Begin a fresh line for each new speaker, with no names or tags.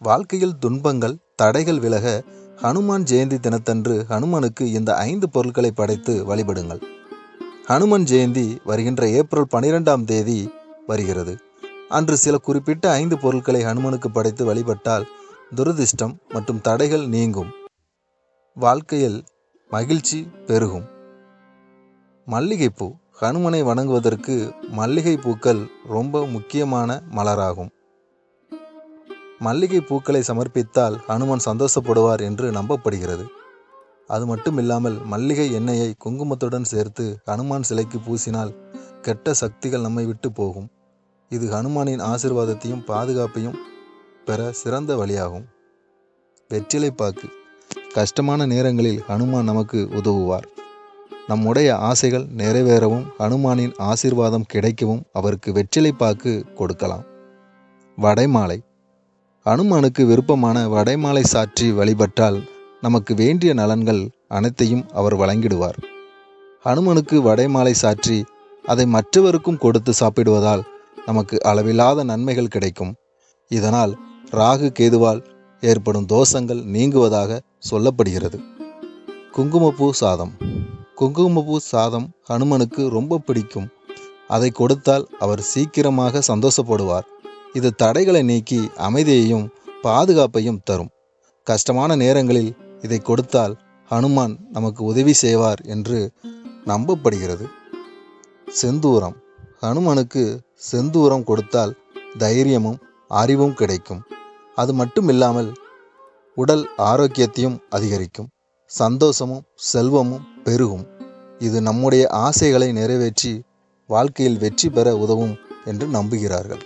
வாழ்க்கையில் துன்பங்கள் தடைகள் விலக ஹனுமான் ஜெயந்தி தினத்தன்று ஹனுமனுக்கு இந்த ஐந்து பொருட்களை படைத்து வழிபடுங்கள். ஹனுமன் ஜெயந்தி வருகின்ற ஏப்ரல் பனிரெண்டாம் தேதி வருகிறது. அன்று சில குறிப்பிட்ட ஐந்து பொருட்களை ஹனுமனுக்கு படைத்து வழிபட்டால் துரதிர்ஷ்டம் மற்றும் தடைகள் நீங்கும். வாழ்க்கையில் மகிழ்ச்சி பெருகும். மல்லிகைப்பூ ஹனுமனை வணங்குவதற்கு மல்லிகை பூக்கள் ரொம்ப முக்கியமான மலராகும். மல்லிகை பூக்களை சமர்ப்பித்தால் ஹனுமான் சந்தோஷப்படுவார் என்று நம்பப்படுகிறது. அது மட்டும் இல்லாமல் மல்லிகை எண்ணெயை குங்குமத்துடன் சேர்த்து ஹனுமான் சிலைக்கு பூசினால் கெட்ட சக்திகள் நம்மை விட்டு போகும். இது ஹனுமானின் ஆசிர்வாதத்தையும் பாதுகாப்பையும் பெற சிறந்த வழியாகும். வெற்றிலை பாக்கு. கஷ்டமான நேரங்களில் ஹனுமான் நமக்கு உதவுவார். நம்முடைய ஆசைகள் நிறைவேறவும் ஹனுமானின் ஆசீர்வாதம் கிடைக்கவும் அவருக்கு வெற்றிலை பாக்கு கொடுக்கலாம். வடைமாலை. ஹனுமானுக்கு விருப்பமான வடைமாலை சாற்றி வழிபட்டால் நமக்கு வேண்டிய நலன்கள் அனைத்தையும் அவர் வழங்கிடுவார். ஹனுமனுக்கு வடைமாலை சாற்றி அதை மற்றவருக்கும் கொடுத்து சாப்பிடுவதால் நமக்கு அளவில்லாத நன்மைகள் கிடைக்கும். இதனால் ராகு கேதுவால் ஏற்படும் தோஷங்கள் நீங்குவதாக சொல்லப்படுகிறது. குங்குமப்பூ சாதம். குங்குமப்பூ சாதம் ஹனுமனுக்கு ரொம்ப பிடிக்கும். அதை கொடுத்தால் அவர் சீக்கிரமாக சந்தோஷப்படுவார். இது தடைகளை நீக்கி அமைதியையும் பாதுகாப்பையும் தரும். கஷ்டமான நேரங்களில் இதை கொடுத்தால் ஹனுமான் நமக்கு உதவி செய்வார் என்று நம்பப்படுகிறது. செந்தூரம். ஹனுமனுக்கு செந்தூரம் கொடுத்தால் தைரியமும் அறிவும் கிடைக்கும். அது மட்டும் இல்லாமல் உடல் ஆரோக்கியத்தையும் அதிகரிக்கும். சந்தோஷமும் செல்வமும் பெருகும். இது நம்முடைய ஆசைகளை நிறைவேற்றி வாழ்க்கையில் வெற்றி பெற உதவும் என்று நம்புகிறார்கள்.